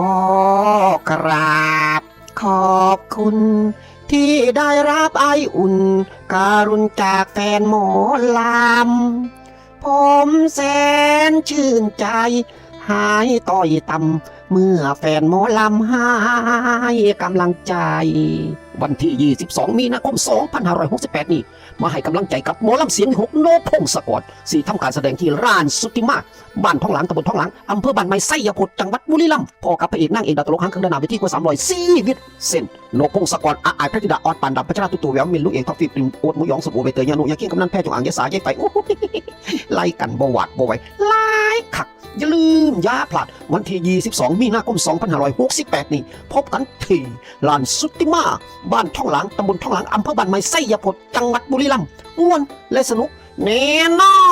อกราบ ขอบคุณ ที่ได้รับไออุ่น การุณจากแฟนหมอลำผมแสนชื่นใจ หายต่อยต่ำเมื่อแฟนหมอลำให้กำลังใจ วันที่ 22 มีนาคม 2568 นี้มาให้กำลังใจกับหมอลำเสียงหกโนพงศกรสีทำการแสดงที่ร้านสุติมาบ้านท้องหลังตำบลท้องหลังอำเภอบ้านไม้ไสยาพดจังหวัดบุรีรัมย์พ่อกับพระเอกนางเอกดาตลกหางเครื่องดานาไปที่กว่า300ซีวิตเซนโนพงศกรอาอายพระธิดาออดปานดำพัชราตุตูแววมินลูกเอกท็อฟฟิปริมโอดมุยองสบู่ใบเตยยานุยาเกี้ยงกำนันแพทย์จงอ่างยาสาเยายไปโอ้โหไล่กันบวาดบไหวไล่ อย่าลืมอย่าพลาดวันที่ 22 มีนาคม 2568 นี้พบกันที่ลานสุติมา บ้านท่องหลังตำบลท่องหลังอำเภอบ้านไม้ไสยาพดจังหวัดบุรีรัมย์ม่วนและสนุกแน่นอน